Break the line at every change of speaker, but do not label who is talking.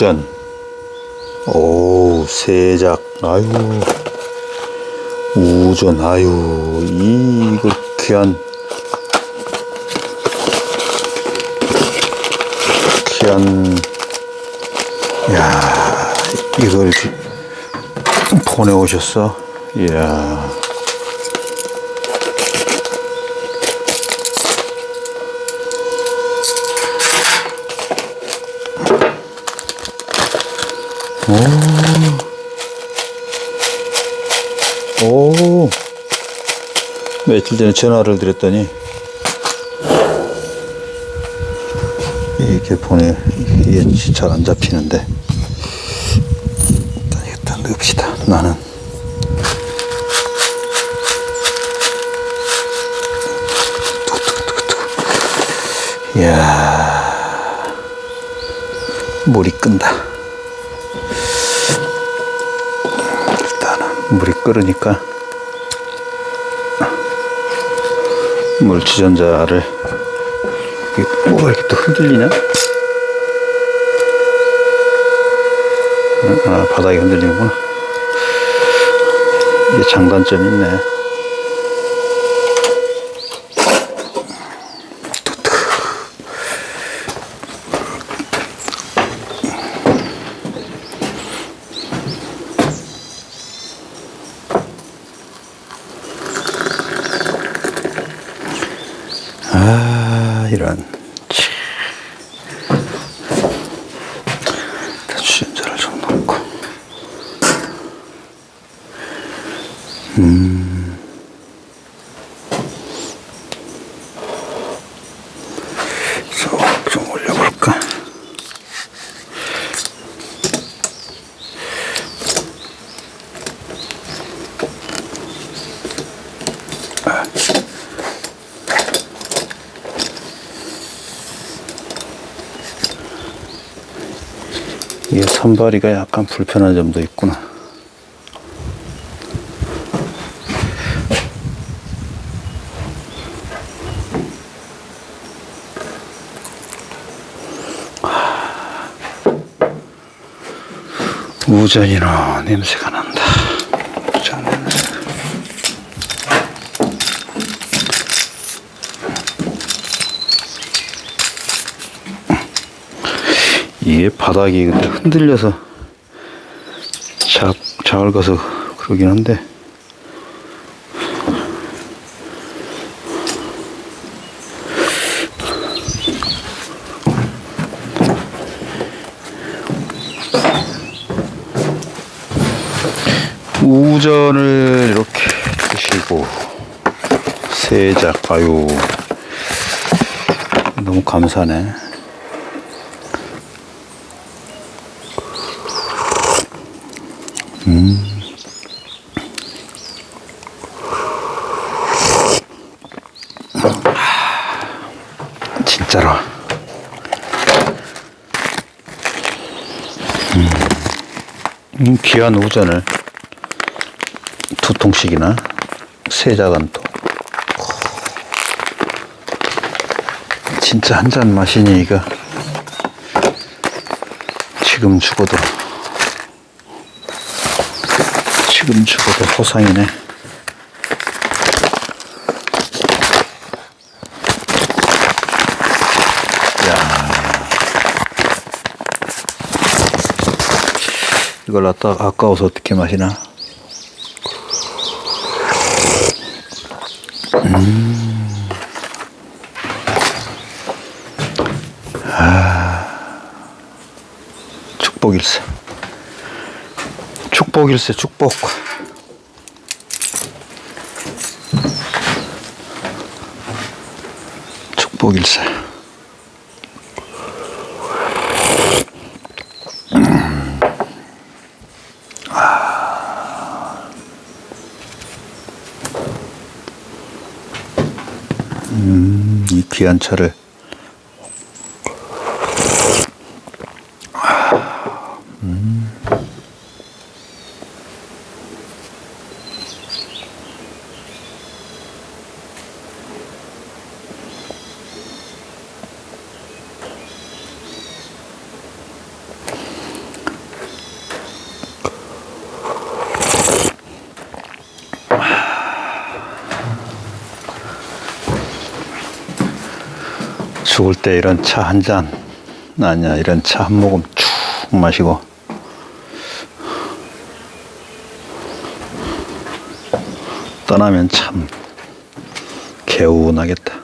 우전. 오, 세작. 아유. 우전, 아유. 이거 귀한. 귀한. 야 이걸 보내오셨어? 이야. 오. 오. 며칠 전에 전화를 드렸더니 이렇게 보내 이게 잘 안 잡히는데 일단 일단 넣읍시다 나는. 이야 물이 끈다 일단은 물이 끓으니까 물 주전자를 이게 뭐가 이렇게 또 흔들리냐? 아, 바닥이 흔들리는구나. 이게 장단점이 있네. 아, 이런. 주전자를 좀 넣고. 음. 좀, 좀 올려볼까? 이게 선발이가 약간 불편한 점도 있구나. 우전이나 냄새가 난다. 우전 냄새. 이게 바닥이 근데 흔들려서 작, 작을거서 그러긴 한데. 우전을 이렇게 드시고 세작 아유 너무 감사네 진짜로. 음, 귀한 우전을 두 통씩이나 세 자간 또. 진짜 한 잔 마시니 이거 지금 죽어도 지금 죽어도 호상이네. 이걸 갖다 아까워서 어떻게 마시나? 음. 아, 축복일세. 축복일세, 축복. 축복일세. 이 귀한 차를 죽을 때 이런 차 한 잔, 아니야, 이런 차 한 모금 쭉 마시고. 떠나면 참 개운하겠다.